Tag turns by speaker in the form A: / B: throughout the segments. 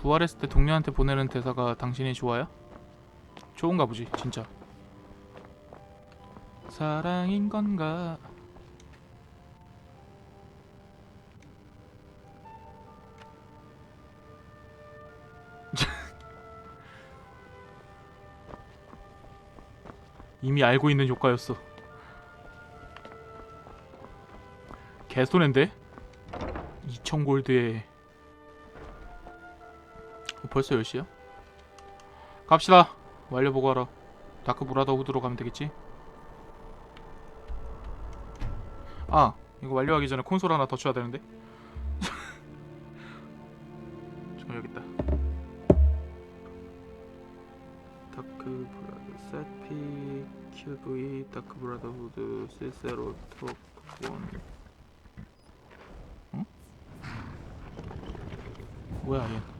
A: 부활했을 때 동료한테 보내는 대사가 당신이 좋아요? 좋은가 보지 진짜. 사랑인 건가? 이미 알고 있는 효과였어. 개손인데? 2000 골드에 어, 벌써 10시야? 갑시다 완료 보고하러 다크 브라더 후드로 가면 되겠지? 아 이거 완료하기 전에 콘솔 하나 더 쳐야 되는데 저 여기 있다 다크 브라더 세피 QV 다크 브라더 후드 실세로 트럭 원 응? 뭐야 얘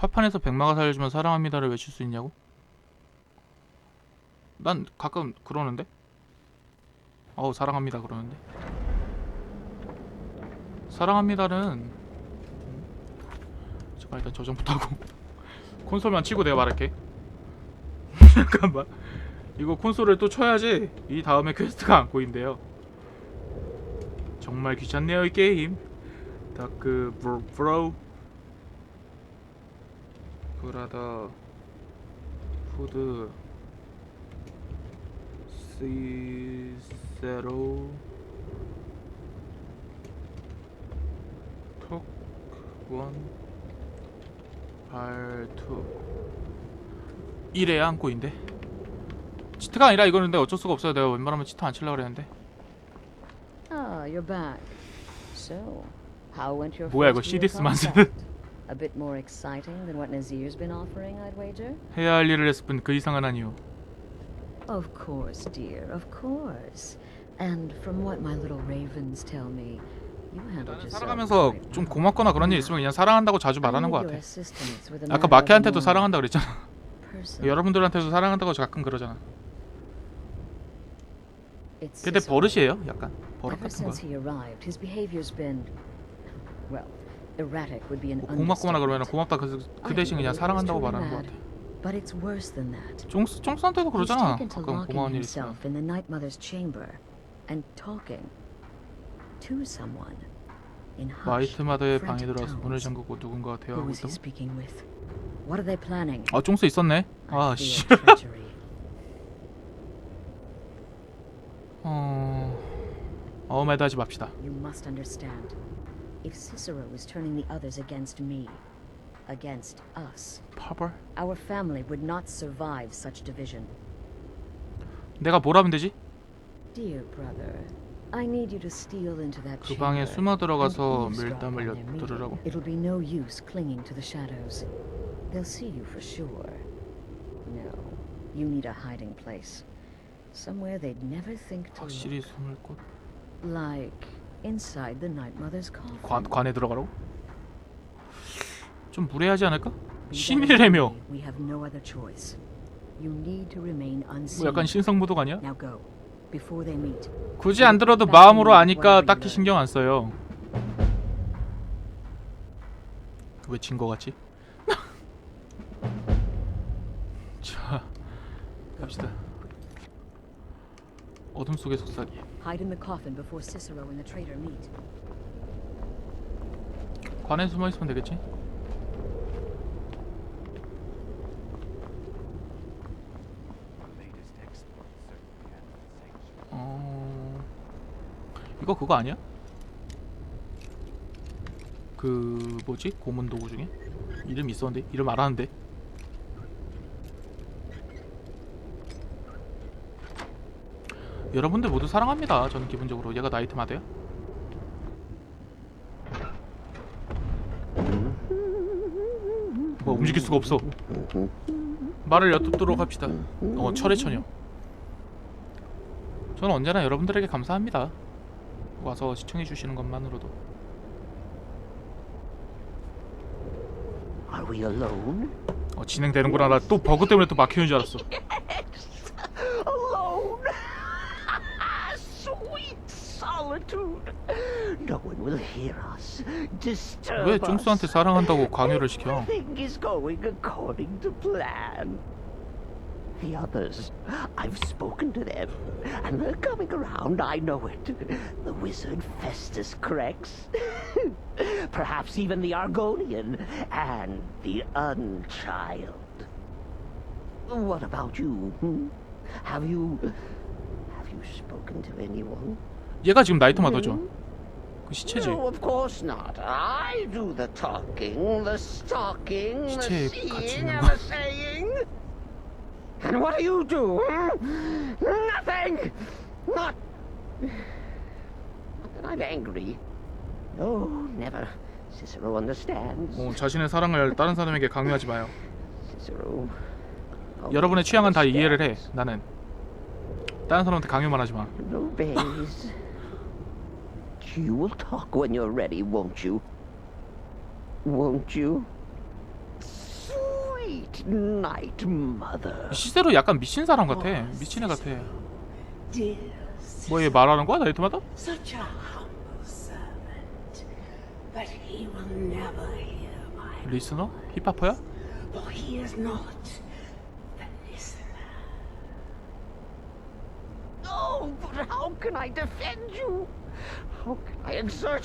A: 파판에서 백마가 살려주면 사랑합니다를 외칠 수 있냐고? 난 가끔 그러는데? 어우 사랑합니다 그러는데. 사랑합니다는 잠깐 일단 저장부터 하고. 콘솔만 치고 내가 말할게. 잠깐만. 이거 콘솔을 또 쳐야지 이 다음에 퀘스트가 안 꼬인대요. 정말 귀찮네요 이 게임. 다크 브로 브로 브라더 푸드 시세로 톡원 발투. 이래야 안 꼬인데? 치트가 아니라 이거는 근데 어쩔 수가 없어요. 내가 웬만하면 치트 안 칠려고 그랬는데.
B: your
A: 뭐야 이거 쓰는
B: contact? A bit more exciting than what Nazir's been offering, I'd wager?
A: 해야 할 일을 했을 뿐 그 이상은 아니오
B: Of course, dear, of course. And from what my little ravens tell me, you handled yourself
A: 살아가면서
B: quite
A: 좀
B: well.
A: 고맙거나 그런 일 있으면 그냥 사랑한다고 자주
B: I
A: 말하는
B: need
A: 것
B: your
A: 같아
B: assistance with a
A: 아까
B: matter of
A: 마케한테도
B: more
A: 사랑한다 그랬잖아
B: personal.
A: 여러분들한테도 사랑한다고 가끔 그러잖아
B: It's
A: 근데
B: Cicero.
A: 버릇이에요 약간 버릇
B: Ever
A: 같은 거야
B: since he arrived, his behavior's been well, erratic would be an
A: 뭐 고맙거나 그러면. 고맙다 그, 그 대신 그냥 사랑한다고 말하는 것 같아
B: But it's worse than that.
A: 쫑스 쫑스한테도
B: He's
A: 그러잖아 가끔 고마운 일 있으면
B: himself in the Night Mother's chamber and talking to someone in hush.
A: 마이트 마더의 방에 들어와서 문을. 잠그고
B: Who
A: 대화하고?
B: What are they planning?
A: 아 쫑스 있었네 아씨
B: fear treachery.
A: 어... 어음에도 하지 맙시다
B: You must understand. If Cicero is turning the others against me, against us,
A: 파벌?
B: our family would not survive such division.
A: 내가 뭘 하면 되지?
B: Dear brother, I need you to steal into that
A: 그 방에
B: chamber
A: 숨어 들어가서
B: and eavesdrop
A: 밀담을
B: on their meeting.
A: 엿들으라고?
B: It'll be no use clinging to the shadows. They'll see you for sure. No, you need a hiding place. Somewhere they'd never think to
A: 확실히
B: look.
A: 숨을 곳
B: Like inside the Night Mother's coffin.
A: 관, 관에 들어가라고? 좀 무례하지 않을까?
B: May, We have no other choice. You need to remain unseen.
A: 뭐 약간 신성모독 아니야?
B: Now go, before they meet.
A: 굳이 안 들어도 마음으로 아니까 딱히 신경 안 써요 왜진 거 같지? 자 갑시다 어둠 속의 속삭이
B: Hide in the coffin before Cicero and the traitor meet.
A: 관에 숨어 있으면 되겠지? 어... 이거 그거 아니야? 그 뭐지? 고문 도구 중에 이름 있었는데 이름 알았는데 여러분들 모두 사랑합니다. 저는 기본적으로 얘가 나이트 마대야. 뭐 움직일 수가 없어. 말을 엿듣도록 합시다. 어 철의 처녀. 저는 언제나 여러분들에게 감사합니다. 와서 시청해 주시는 것만으로도.
C: Are we alone?
A: 어 진행되는구나. 나 또 버그 때문에 또 막히는 줄 알았어.
C: Alone? Sweet solitude. dude. No one will hear us. Disturb
A: 왜 쫑수한테
C: us.
A: 사랑한다고 강요를 시켜?
C: Everything is going according to plan. The others, I've spoken to them, and they're coming around, I know it. The wizard Festus Crex, perhaps even the Argonian, and the Unchild. What about you? Hmm? Have you. have you spoken to anyone?
A: 얘가 지금 나이트 마더죠. 그 시체지.
C: No, of course not. I do the talking, the stalking, the
A: 시체에 같이
C: seeing,
A: 있는
C: and
A: 거.
C: the saying. And what do you do? hmm? Nothing. Not. Not that I'm angry. No, never. Cicero understands.
A: 어, 자신의 사랑을 다른 사람에게 강요하지 마요.
C: Cicero.
A: 여러분의 취향은 다 이해를 해. 나는 다른 사람한테 강요만 하지 마.
C: and obeys. You will talk when you're ready, won't you? Won't you? Sweet night, mother.
A: 시세로 약간 미친 사람 같아. 미친 애 같아.
D: Dear
A: 뭐얘 말하는 거야 나이트마다?
D: such a humble servant, but he will never hear my
A: 리스너? 힙합퍼야?
D: for he is not the listener.
C: Oh, but how can I defend you?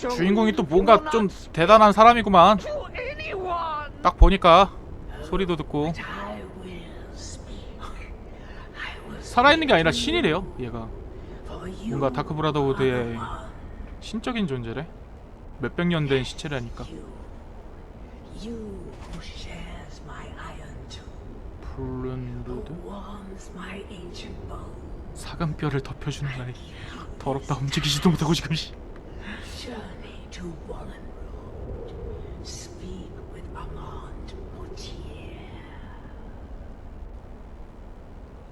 A: 주인공이 또 뭔가 좀 대단한 사람이구만. 딱 보니까 소리도 듣고 살아있는 게 아니라 신이래요. 얘가. 뭔가 다크 브라더우드의
D: are the one.
A: 신적인 존재래. 몇백 년 된 시체라니까.
D: Bones.
A: 사금뼈를 덮여주는 날이 더럽다 움직이지도 못하고 지금 씨.
D: Journey to Wallen Road. Speak with Armand Mortier.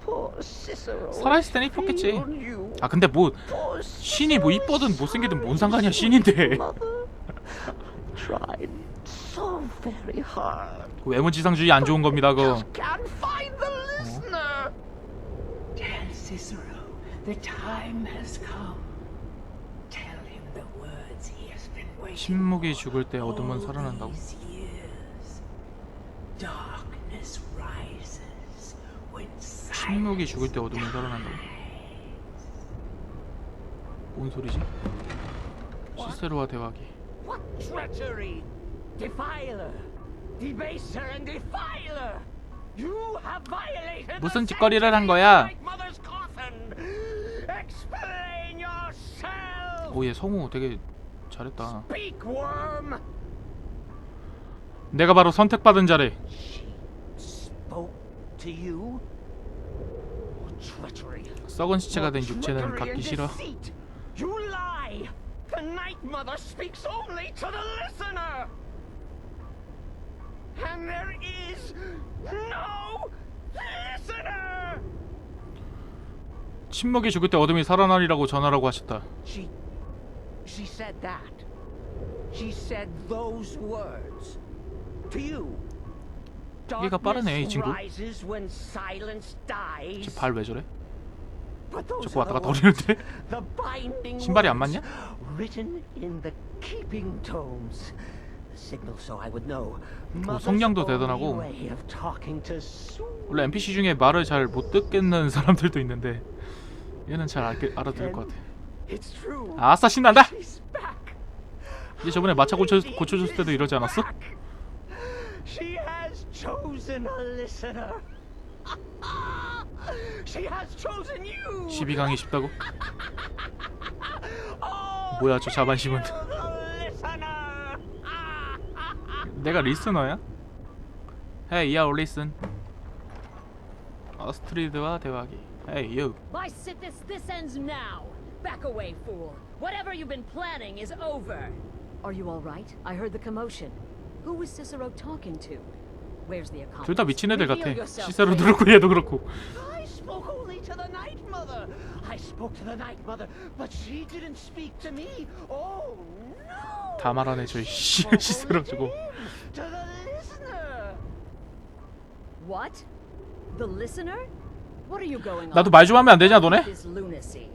C: Poor Cicero.
A: 살아있을 땐 이뻤겠지.
C: you.
A: 아 근데 뭐
C: Poor
A: 신이 뭐. 이뻐든 못생기든 뭔 상관이야 신인데
C: Mother, tried so very hard.
A: 외모지상주의 안 좋은 겁니다 그거
C: Just can't find the listener.
D: Tell Cicero
A: 침묵이 죽을 때 어둠은 살아난다고
D: these years. Darkness rises when
A: 침묵이 죽을 때 어둠은 살아난다고 뭔 소리지? 시세로와 대화기 무슨 짓거리를 한 거야?
C: of my mother's coffin! Explain yourself!
A: 오얘 성우 되게 잘했다
C: Speak, worm!
A: 내가 바로 선택받은 자래
C: spoke to you? Treachery!
A: 썩은 시체가 된 육체는 갖기 싫어!
C: You lie! The Night Mother speaks only to the listener! And there is no listener!
A: 침묵이 죽을 때 어둠이 살아나리라고 전하라고 하셨다
C: She. She said that. She said those words. To you.
A: 얘가 빠르네, 이 친구.
C: rises when silence dies.
A: 발왜 저래? 자꾸
C: are
A: 왔다
C: the
A: 갔다
C: words,
A: 거리는데?
C: The binding
A: 신발이 안 맞냐?
C: Know.
A: 성량도 대단하고. 원래 NPC 중에 말을 잘 못 듣겠는 사람들도 있는데 얘는 잘 알게, 알아들을 것 같아. 아싸 신난다! 얘 저번에 마차 고쳐, 고쳐줬을 때도 이러지 않았어?
C: She has chosen a listener. She has chosen you.
A: 12강이 쉽다고?
C: Oh,
A: 뭐야, 저 자반심은. 내가 리스너야? Hey yo listen 어스트리드와 대화기 Hey you
E: By Sithis, this ends now. Back away, fool. Whatever you've been planning is over.
B: Are you all right? I heard the commotion. Who was Cicero talking to? Where's the accomplice?
A: 둘 다 미친 애들 같아
E: Reveal yourself,
A: 시세로도
E: Blade.
A: 그렇고 얘도 그렇고
C: I spoke only to the Night Mother. I spoke to the Night Mother, but she didn't speak to me. Oh no.
A: 다 말하네 저희 시,
C: Spoke
A: 시세로
C: only to
A: 주고
C: him, To the listener.
B: What? The listener? What are you going on?
A: 나도 말 좀 하면 안 되냐 너네?
B: This lunacy.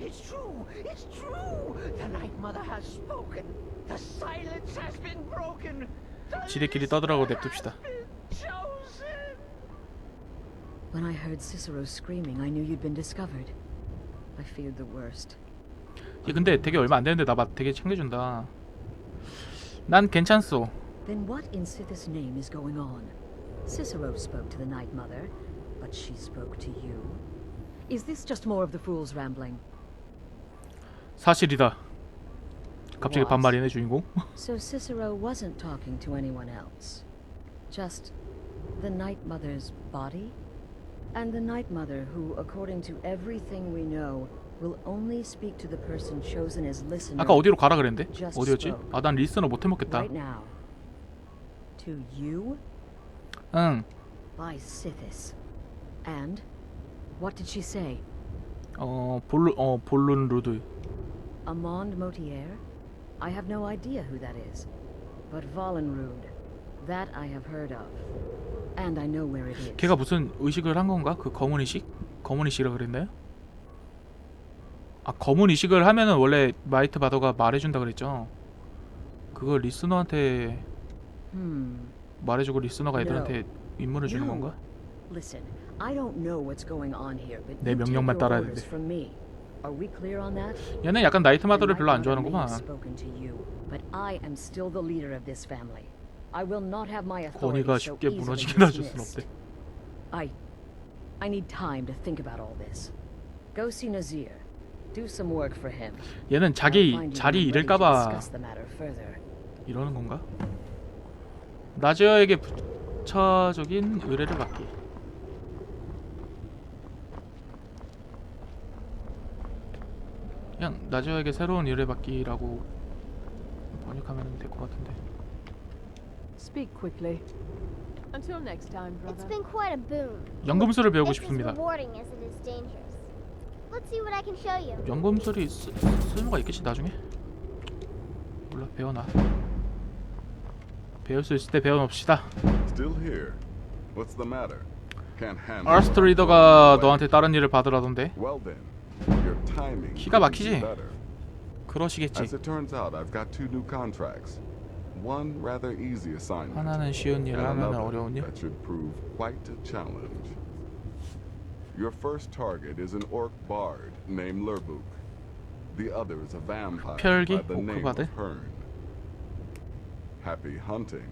C: It's true! It's true! The Night Mother has spoken! The silence has been broken!
A: 지들끼리
C: listener
A: 냅둡시다.
B: When I heard Cicero screaming, I knew you'd been discovered. I feared the worst.
A: 얘 근데 되게 얼마 안 되는데 나 막 되게 챙겨준다. 난 괜찮소.
B: Then what in Sithis name is going on? Cicero spoke to the Night Mother, but she spoke to you. Is this just more of the fool's rambling?
A: 사실이다. 갑자기
B: Was.
A: 반말이네 주인공.
B: So Cicero wasn't talking to anyone else. Just the Night Mother's body? And the Night Mother, who, according to everything we know, will only speak to the person chosen as listener
A: 아까 어디로 가라 그랬는데?
B: Just
A: 어디였지?
B: spoke.
A: 아 난 리스너 못 해먹겠다.
B: right now. To you
A: 응.
B: by Sithis. And what did she say?
A: 어 볼룬 어 볼룬 루드.
B: Amand Motier? I have no idea who that is. But Volenrud, that I have heard of. And I know where it is.
A: 걔가 무슨 의식을 한 건가? 그 검은 의식? 검은 의식이라 그랬나요? 아 검은 의식을 하면은 원래 마이트 바더가 말해준다 그랬죠. 그걸 리스너한테
B: Hmm.
A: 말해주고 리스너가 애들한테 임무를 주는. 건가?
B: Listen, I don't know what's going on here, but
A: 내 명령만 따라야 돼.
B: from me. Are we clear on that?
A: 얘는 약간 나이트 마더를 별로 안 좋아하는구만.
B: have spoken to you, but I am still the leader of this family. I will not have my authority
A: 권위가
B: so
A: 쉽게
B: easily
A: 할 수는
B: dismissed.
A: 없대.
B: I, I need time to think about all this. Go see Nazir. Do some work for him.
A: 얘는
B: I'll
A: 자기 자리
B: when ready to
A: 잃을까봐
B: discuss the matter further.
A: 이러는 건가? 나지어에게 부차적인 의뢰를 받기. 그냥 나지어에게 새로운 의뢰 받기라고 번역하면 될 것 같은데.
F: Speak quickly. Until next time,
G: It's
F: brother.
G: been quite a boon.
A: 연금술을 배우고
G: It's as
A: 싶습니다.
G: rewarding as it is dangerous. Let's see what I can show you.
A: 연금술이 쓰, 쓸모가 있겠지 나중에. 몰라 배워놔. 배울 수 있을 때
H: handle
A: 아스트. 리더가 너한테 다른 일을 받으라던데. 기가 막히지? 그러시겠지. 하나는 쉬운 일, 하나는 어려운 일.
H: Your first target is an orc bard named Lerbuk. The other is a vampire by the name of? Hearn. Happy hunting.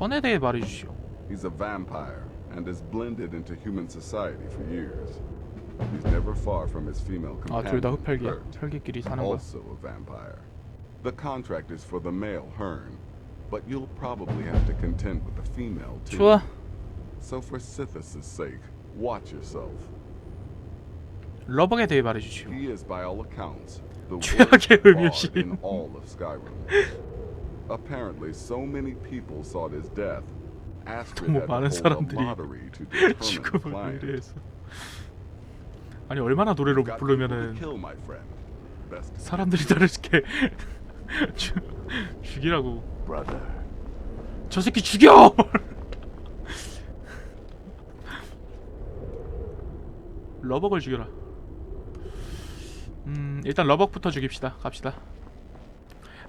A: 헌에 대해 말해주시오.
H: He's a vampire and has blended into human society for years. He's never far from his female
A: 아, 둘 다
H: companion,
A: 흡혈귀야.
H: Kurt,
A: 혈기끼리 사는 거야.
H: also a vampire. The contract is for the male Hearn, but you'll probably have to contend with the female too.
A: 좋아.
H: So for Sithis' sake, watch yourself.
A: 러벅에 대해 말해주시오.
H: He is, by all accounts, the
A: 최악의
H: worst bard
A: 의미심.
H: in all of Skyrim. Apparently, so many people sought his death. Astrid
A: 너무
H: had to
A: 많은
H: hold a
A: 사람들이
H: lottery to determine the
A: 죽음을
H: client.
A: 의뢰해서. 아니 얼마나 노래를
H: Got
A: 못
H: people to
A: 부르면은
H: kill, my friend. Best to
A: 사람들이 나를 이렇게 죽- 죽이라고.
C: Brother.
A: 저 새끼 죽여! 러벅을 죽여라. 음 일단 러벅부터 죽입시다. 갑시다.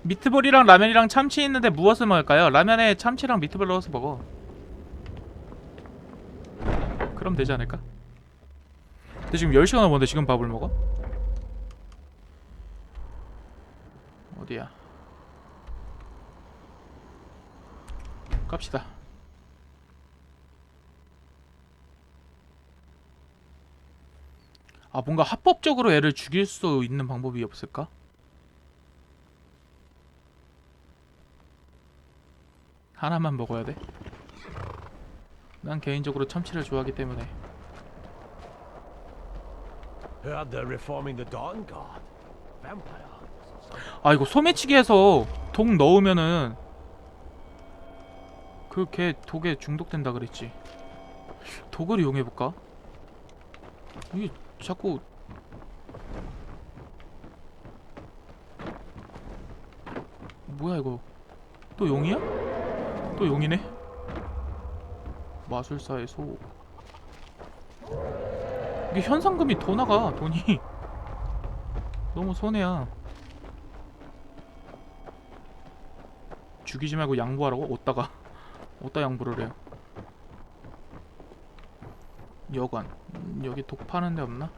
A: 미트볼이랑 라면이랑 참치 있는데 무엇을 먹을까요? 라면에 참치랑 미트볼 넣어서 먹어. 그럼 되지 않을까? 근데 지금 10시간 넘었는데 지금 밥을 먹어? 어디야? 갑시다. 아 뭔가 합법적으로 애를 죽일 수 있는 방법이 없을까? 하나만 먹어야 돼. 난 개인적으로 참치를 좋아하기 때문에. 아 이거 소매치기해서 독 넣으면은 그걔 독에 중독된다 그랬지 독을 이용해볼까? 이게 자꾸 뭐야 이거? 또 용이야? 또 용이네? 마술사의 소 이게 현상금이 더 나가 돈이. 너무 손해야. 죽이지 말고 양보하라고? 어디다가 어디다 양보를 해요 여관. 음, 여기 독 파는 데 없나?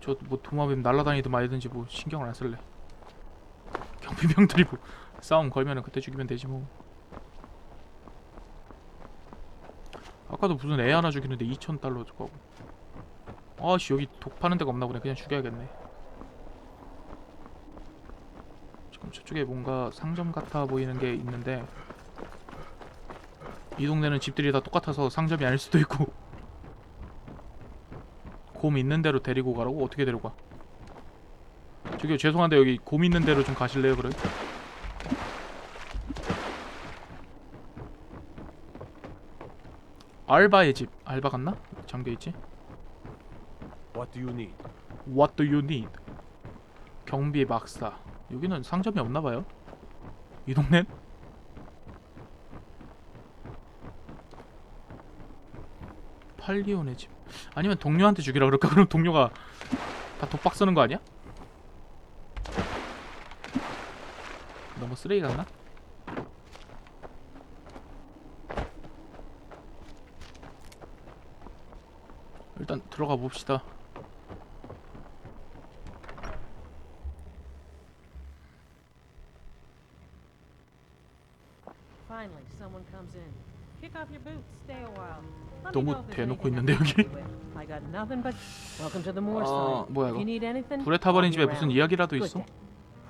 A: 저 뭐 도마뱀 날라다니든 말든지 뭐 신경을 안 쓸래. 경비병들이 뭐 싸움 걸면은 그때 죽이면 되지 뭐. 아까도 무슨 애 하나 죽이는데 2,000달러 주고 아씨 여기 독 파는 데가 없나 보네. 그냥 죽여야겠네. 지금 저쪽에 뭔가 상점 같아 보이는 게 있는데 이 동네는 집들이 다 똑같아서 상점이 아닐 수도 있고 곰 있는 대로 데리고 가라고? 어떻게 데리고 가? 저기 죄송한데 여기 곰 있는 대로 좀 가실래요 그래? 알바의 집 알바 갔나? 잠겨있지?
I: What do you need?
A: What do you need? 경비 막사 여기는 상점이 없나봐요 이 동넨? 팔리온의 집 아니면 동료한테 주기라 그럴까? 그럼 동료가 다 독박 쓰는 거 아니야? 너무 쓰레기 같나? 일단 들어가 봅시다
J: Finally, someone comes in. Kick off your boots, stay a while.
A: 너무 대놓고 있는데, 여기? 아. 뭐야, 이거? 불에 타버린 집에 무슨. 이야기라도 있어?
J: day.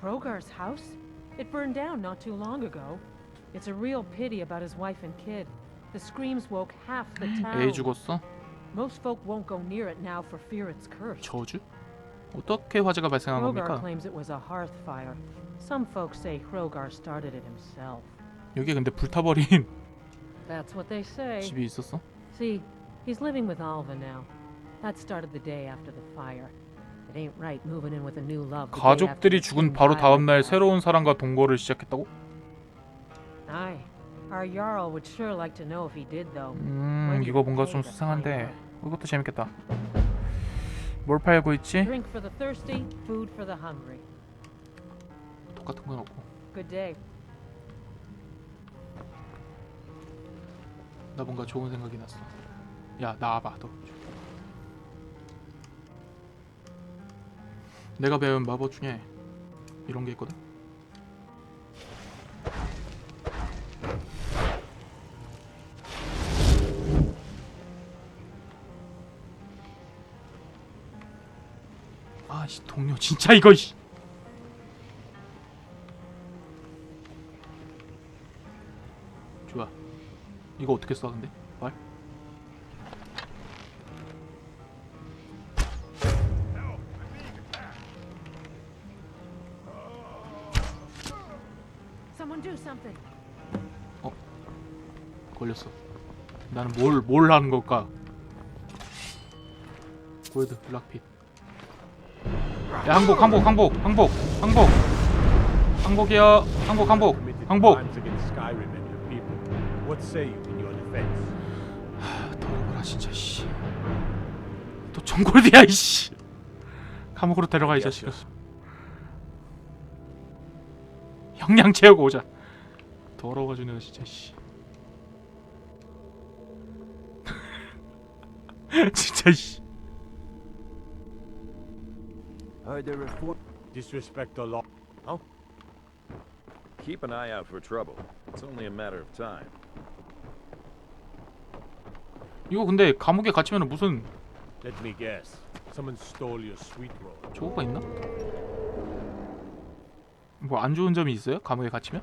J: Krogar's house? It burned down not too long ago. It's a real pity about his wife and kid. The screams woke half the town.
A: 애 죽었어?
J: Most folk won't go near it now for fear it's cursed.
A: 저주? 어떻게 화재가 발생한
J: Krogar
A: 겁니까?
J: claims it was a hearth fire. Some folks say Krogar started it himself.
A: 여기 근데 불타버린
J: That's what they say.
A: 집이 있었어?
J: See, he's living with Alva now. That started the day after the fire. It ain't right moving in with a new love. the day after
A: 가족들이
J: the
A: 죽은 바로
J: died
A: 다음 날. 새로운 사람과 동거를 시작했다고?
J: Aye. Our Jarl would sure like to know if he did though.
A: 음 이거 뭔가 좀 수상한데 이것도 재밌겠다 뭘 팔고 있지?
J: Drink for the thirsty, food for the hungry.
A: 똑같은 건 없고
J: Good day.
A: 나 뭔가 좋은 생각이 났어. 야 나와봐 너. 내가 배운 마법 중에 이런 게 있거든? 아씨 동료 진짜 이거 씨. 어떻게 써 근데 말?
J: Someone do something.
A: 걸렸어. 나는 뭘 뭘 하는 걸까? 골드 락핏. 야 항복 항복 항복 항복 항복 항복이야 항복 항복 항복.
I: What say you defense?
A: 더러워라 진짜 씨. 또 정골드야 이씨. 감옥으로 데려가 이 자식아. 형량 채우고 오자. 더러워가지고 내가 진짜 씨. 진짜 씨.
K: Heard they reform.
I: Disrespect the law.
K: Keep an eye out for trouble. It's only a matter of time.
A: 이거 근데 감옥에 갇히면 무슨
I: Let me guess. Someone stole your sweet roll.
A: 저거가 있나? 뭐 안 좋은 점이 있어요? 감옥에 갇히면?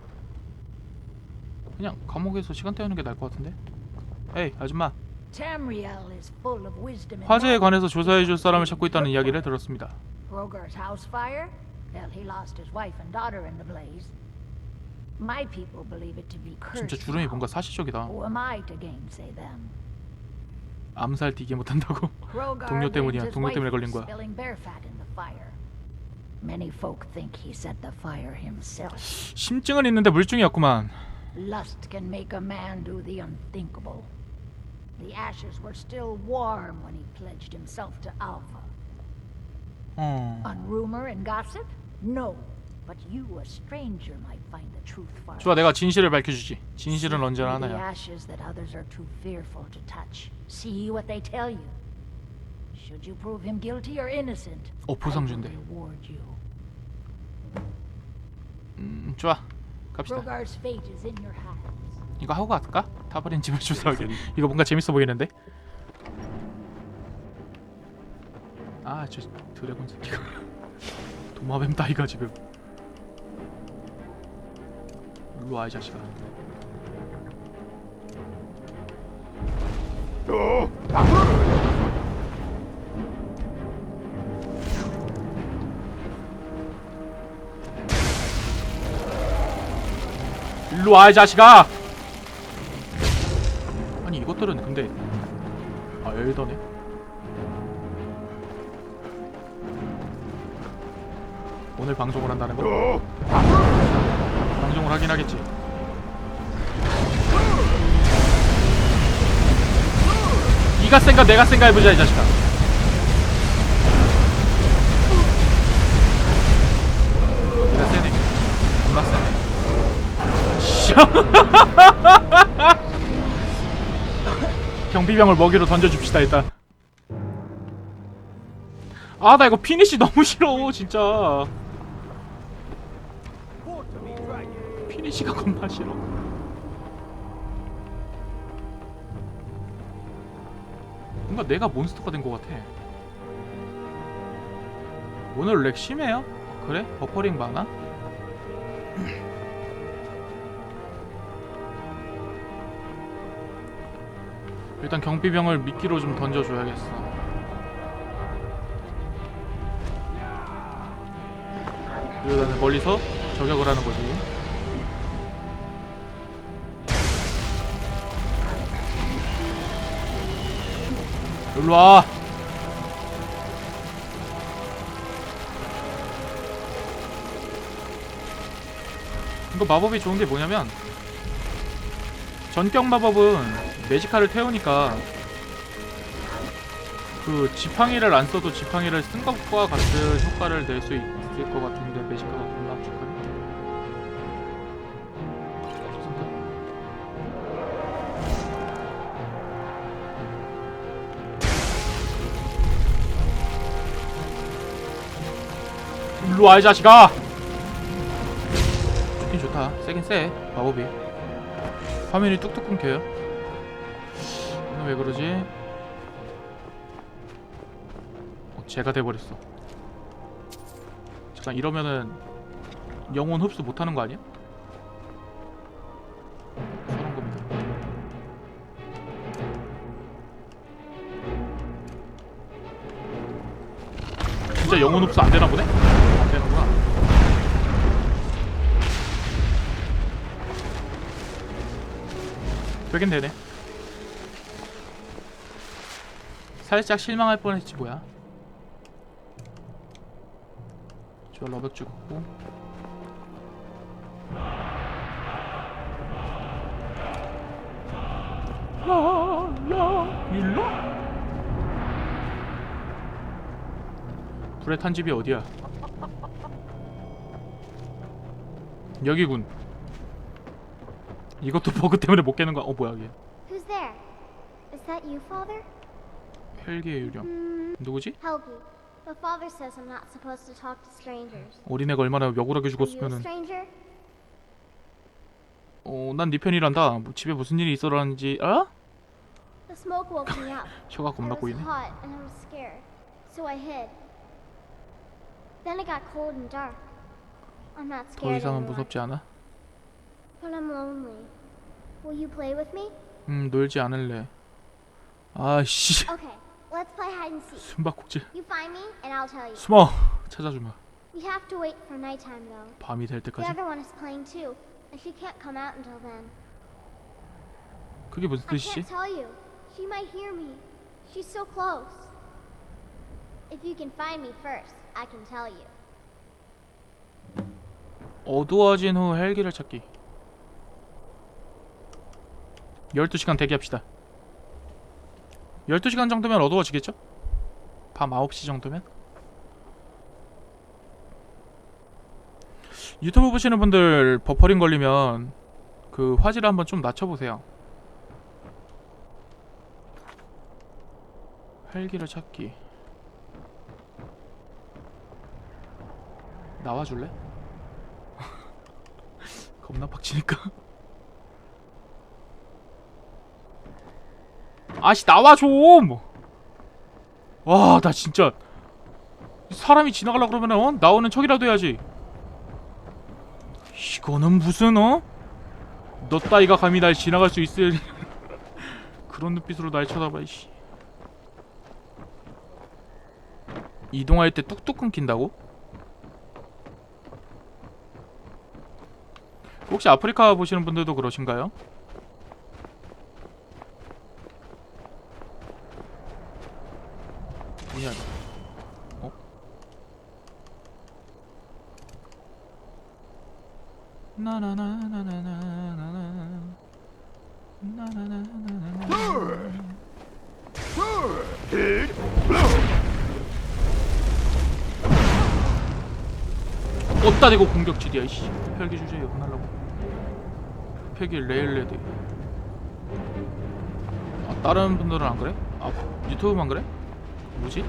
A: 그냥 감옥에서 시간 때우는 게 나을 것 같은데? 에이 아줌마
L: Tamriel is full of wisdom and
A: 화재에
L: knowledge.
A: 관해서 조사해 줄 사람을 찾고 있다는 이야기를 들었습니다
L: Rogar's house fire? Well, he lost his wife and daughter in the blaze. My people believe it to be cursed.
A: 진짜 주름이
L: now.
A: 뭔가 사실적이다
L: Who am I to gainsay them?
A: 암살 되게 못한다고 동료 때문이야 동료 때문에 걸린 거야
L: Spilling bear fat in the fire. Many folk think he set the fire himself.
A: 심증은 있는데 물증이 없구만
L: Lust can make a man do the unthinkable. The ashes were still warm when he pledged himself to Alpha.
A: 어.
L: On rumor and gossip? No. But you, a stranger, might find the truth far.
A: 좋아 내가 진실을 밝혀주지. 진실은 언제나
L: the
A: 하나야.
L: ashes that others are too fearful to touch. See what they tell you. Should you prove him guilty or innocent,
A: 어 보상
L: I will
A: 준대.
L: reward you.
A: 음 좋아. 갑시다.
L: Rogar's fate is in your hands.
A: 이거 하고 갈까? 타버린 집을 주소하게. 이거 뭔가 재밌어 보이는데? 아 저 드래곤 새끼가 도마뱀 따위가 지금. 일로 와이 자식아. 일로 와이 자식아. 아니 이것들은 근데 아 엘더네. 오늘 방송을 한다는 거? 하긴 하겠지. 네가 센가 내가 센가 해보자 이 자식아. 네가 세네. 겁나 세네. 경비병을 먹이로 던져줍시다 일단. 아 나 이거 피니시 너무 싫어 진짜. 피니시가 겁나 싫어. 뭔가 내가 몬스터가 된 것 같아. 오늘 렉 심해요? 그래? 버퍼링 많아? 일단 경비병을 미끼로 좀 던져줘야겠어. 그러다 멀리서 저격을 하는 거지. 일로 와. 이거 마법이 좋은 게 뭐냐면 전격 마법은 매지카를 태우니까 그 지팡이를 안 써도 지팡이를 쓴 것과 같은 효과를 낼 수 있을 것 같은데 매지카가 겁 일로 와이 자식아! 좋긴 좋다. 세긴 세. 마법이. 화면이 뚝뚝 끊겨요. 오늘 왜 그러지? 어, 제가 돼버렸어. 잠깐 이러면은 영혼 흡수 못하는 거 아니야? 저런 겁니다. 진짜 영혼 흡수 안 되나 보네? 되긴 되네. 살짝 실망할 뻔했지 뭐야. 저 러벽 죽었고. 라라 일로? 불에 탄 집이 어디야? 여기군. 이것도 버그 때문에 못 깨는 거야. 어 뭐야 이게?
G: Who's there? Is that you, Father?
A: 헬기의 유령. 누구지?
G: Helgi. But Father says I'm not supposed to talk to strangers.
A: 어린애가 얼마나 억울하게 죽었으면은? 어, 난 네 편이란다. 뭐 집에 무슨 일이 있어라는지 어?
G: The smoke woke me up.
A: 혀가 겁나 꼬이네.
G: hot and I was scared, so I hid. Then it got cold and dark. I'm not
A: 더
G: scared
A: 이상은
G: anymore,
A: 무섭지 않아?
G: but I'm lonely. Will you play with me?
A: 음, 놀지 않을래. 아씨.
G: Okay, let's play hide and seek.
A: 숨바꼭질.
G: You find me, and I'll tell you.
A: 숨어. 찾아주마.
G: We have to wait for nighttime, though.
A: 밤이 될
G: The
A: 때까지.
G: other one is playing too, and she can't come out until then.
A: 그게 무슨
G: I
A: 뜻이지?
G: can't tell you. She might hear me. She's so close. If you can find me first, I can tell you.
A: 어두워진 후 헬기를 찾기. 12시간 대기합시다. 12시간 정도면 어두워지겠죠? 밤 9시 정도면? 유튜브 보시는 분들 버퍼링 걸리면 그 화질을 한번 좀 낮춰보세요 헬기를 찾기 나와줄래? 겁나 빡치니까 아씨 나와 좀! 와 나 진짜 사람이 지나가려 그러면 어? 나오는 척이라도 해야지 이거는 무슨 어? 너 따위가 감히 날 지나갈 수 있을 그런 눈빛으로 날 쳐다봐 이씨 이동할 때 뚝뚝 끊긴다고? 혹시 아프리카 보시는 분들도 그러신가요? 어따 대고 공격질이야 이씨 헬기 주제에 혼날라고 헬기 레일레드 아 다른 분들은 안 그래? 아 유튜브만 그래? 뭐지?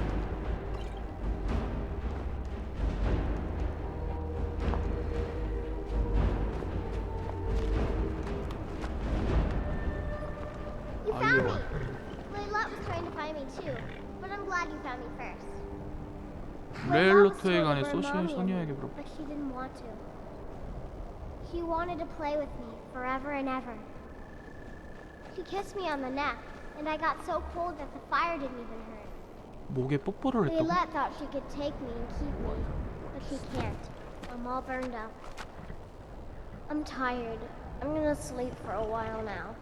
A: 레일로트에 관해 소시al 소녀에게 물어
G: But he didn't want to. He wanted to play with me forever and ever. He kissed me on the neck, and I got so cold that the fire didn't even hurt.
A: 목에 뽀뽀를 했다고?
G: Layla thought she could take me and keep me, but he can't. I'm all burned up. I'm tired. I'm gonna sleep for a while now.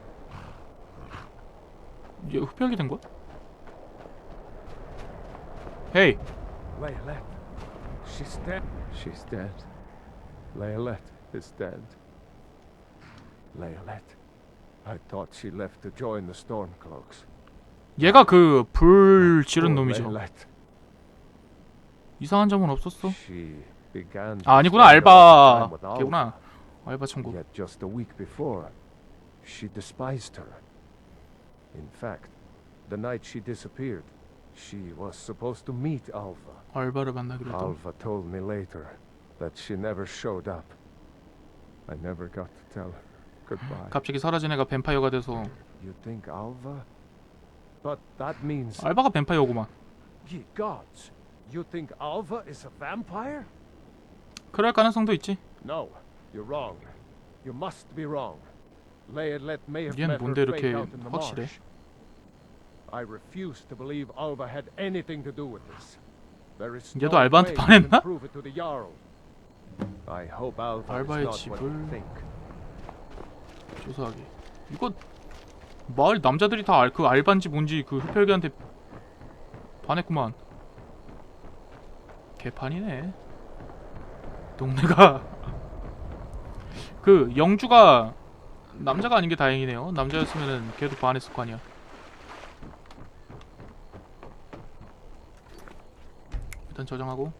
A: 얘 흡혈귀 된 거야? 헤이
I: Laylet. She's dead.
M: She's dead. Laylet is dead.
I: Laylet.
M: I thought she left to join the Stormcloaks.
A: 얘가 그 불 지른 놈이죠
M: Laylet.
A: 이상한 점은 없었어
M: She began
A: 아 아니구나 알바. 걔구나 알바 천국
M: Yet just a week before, she despised her. In fact, the night she disappeared, she was supposed to meet Alva.
A: 알바를 만나기로 했다고
M: Alva told me later that she never showed up. I never got to tell her goodbye.
A: 갑자기 사라진 애가 뱀파이어가 돼서
M: You think Alva? But that means
A: 알바가 뱀파이어구만
I: Ye gods. You think Alva is a vampire?
A: 그럴 가능성도 있지
M: no, you're wrong. You must be wrong. Laylet may have
A: 얘는
M: met
A: 뭔데
M: her
A: 이렇게
M: fate out in the
A: 확실해?
M: marsh. I refuse to believe Alva had anything to do with this. There is
A: 얘도
M: no
A: 알바한테
M: way you
A: 반했나?
M: can prove it to the Jarl. I hope Alva is
A: 알바의
M: not what you
A: 집을-
M: think.
A: 조사하기 이거 마을 남자들이 다그 알바인지 뭔지 그 흡혈귀한테 반했구만 개판이네 동네가 그 영주가 남자가 아닌 게 다행이네요 남자였으면은 걔도 반했을 거 아니야 일단 저장하고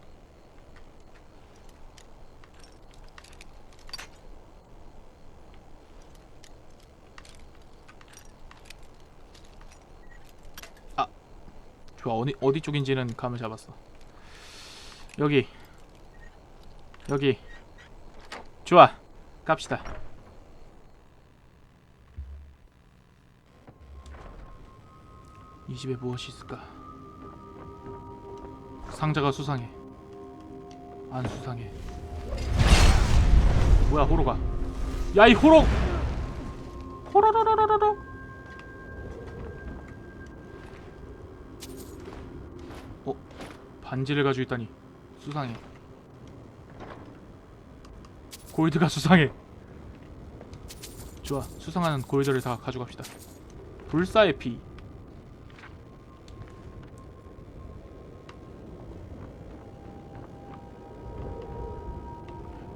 A: 좋아 어디 어디 쪽인지는 감을 잡았어. 여기 여기 좋아 갑시다. 이 집에 무엇이 있을까? 상자가 수상해. 안 수상해. 뭐야 호로가? 야 이 호로! 호로로로로로! 반지를 가지고 있다니 수상해 골드가 수상해 좋아 수상한 골드를 다 가져갑시다 불사의 피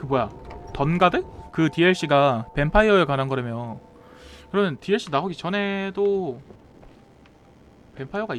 A: 뭐야 던가드? 그 DLC가 뱀파이어에 관한 거라며 그러면 DLC 나오기 전에도 뱀파이어가